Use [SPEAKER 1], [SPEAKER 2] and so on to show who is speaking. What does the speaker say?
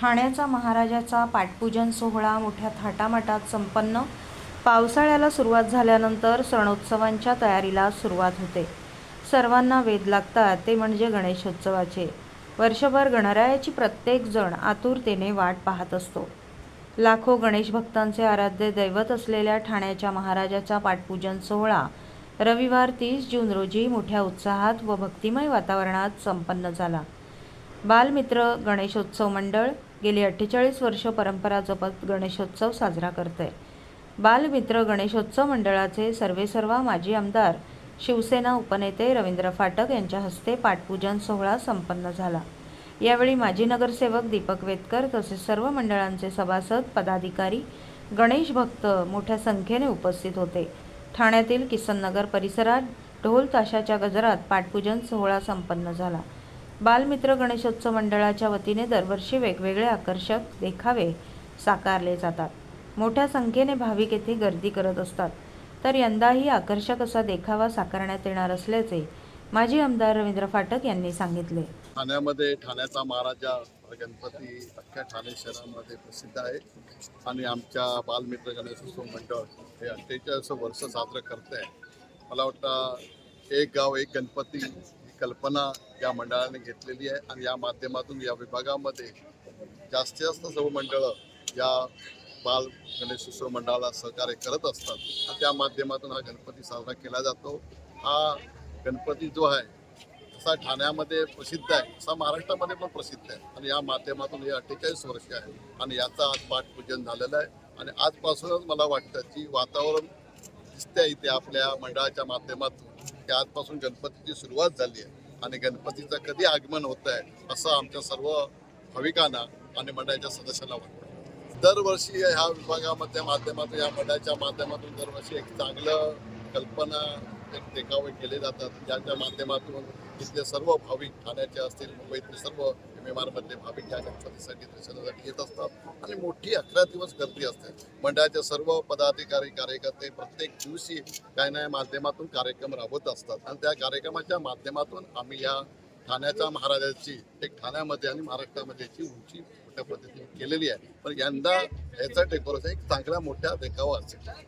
[SPEAKER 1] ठाण्याचा महाराजाचा पाठपूजन सोहळा मोठ्या थाटामाटात संपन्न. पावसाळ्याला सुरुवात झाल्यानंतर सणोत्सवांच्या तयारीला सुरुवात होते. सर्वांना वेध लागतात ते म्हणजे गणेशोत्सवाचे. वर्षभर गणरायाची प्रत्येक जण आतुरतेने वाट पाहत असतो. लाखो गणेश भक्तांचे आराध्य दैवत असलेल्या ठाण्याच्या महाराजाचा पाठपूजन सोहळा रविवार तीस जून रोजी मोठ्या उत्साहात व भक्तिमय वातावरणात संपन्न झाला. बालमित्र गणेशोत्सव मंडळ गेली अठ्ठेचाळीस वर्ष परंपरा जपत गणेशोत्सव साजरा करते. बालमित्र गणेशोत्सव मंडळाचे सर्वेसर्वा माजी आमदार शिवसेना उपनेते रवींद्र फाटक यांच्या हस्ते पाठपूजन सोहळा संपन्न झाला. यावेळी माजी नगरसेवक दीपक वेतकर तसेच सर्व मंडळांचे सभासद पदाधिकारी गणेश भक्त मोठ्या संख्येने उपस्थित होते. ठाण्यातील किसननगर परिसरात ढोल ताशाच्या गजरात पाठपूजन सोहळा संपन्न झाला. बालमित्र गणेशोत्सव मंडळाच्या वतीने दरवर्षी वेगवेगळे आकर्षक देखावे साकारले जातात. मोठ्या संख्येने भाविक येथे गर्दी करत असतात. तर यंदाही आकर्षक असा देखावा साकारण्यात येणार असल्याचे माजी आमदार रवींद्र फाटक यांनी सांगितले.
[SPEAKER 2] ठाण्यामध्ये ठाण्याचा महाराजा गणपती अख्ख्या ठाणे शहरामध्ये प्रसिद्ध आहे. आणि आमच्या बालमित्र गणेशोत्सव मंडळ हे अठ्ठेचाळीस वर्ष साजरं करत आहे मला वाटतं एक गाव एक गणपती कल्पना या मंडळाने घेतलेली आहे आणि या माध्यमातून या विभागामध्ये जास्तीत जास्त सर्व मंडळं या बाल गणेशोत्सव मंडळाला सहकार्य करत असतात. त्या माध्यमातून हा गणपती साजरा केला जातो. हा गणपती जो आहे तसा ठाण्यामध्ये प्रसिद्ध आहे तसा महाराष्ट्रामध्ये पण प्रसिद्ध आहे. आणि या माध्यमातून हे अठ्ठेचाळीस वर्ष आहे आणि याचं आज पाठपूजन झालेलं आहे. आणि आजपासूनच मला वाटतं की वातावरण दिसते इथे आपल्या मंडळाच्या माध्यमातून की आजपासून गणपतीची सुरुवात झाली आहे आणि गणपतीचं कधी आगमन होत आहे असं आमच्या सर्व भाविकांना आणि मंडळाच्या सदस्यांना वाटतं. दरवर्षी ह्या विभागामध्ये माध्यमातून या मंडळाच्या माध्यमातून दरवर्षी एक चांगलं कल्पना एक देखावे केले जातात. ज्याच्या माध्यमातून इथले सर्व भाविक ठाण्याचे असतील मुंबईतले सर्व एम एम आरमधले भाविक या गणपतीसाठी दर्शनासाठी येत असतात. आणि मोठी अकरा दिवस गर्दी असते. मंडळाचे सर्व पदाधिकारी कार्यकर्ते प्रत्येक दिवशी काही ना माध्यमातून कार्यक्रम राबवत असतात. आणि त्या कार्यक्रमाच्या माध्यमातून आम्ही या ठाण्याच्या महाराजाची एक ठाण्यामध्ये आणि महाराष्ट्रामध्ये याची उंची मोठ्या पद्धतीने केलेली आहे. पण यंदा ह्याचा डेकोरेशन एक चांगला मोठ्या देखावा असेल.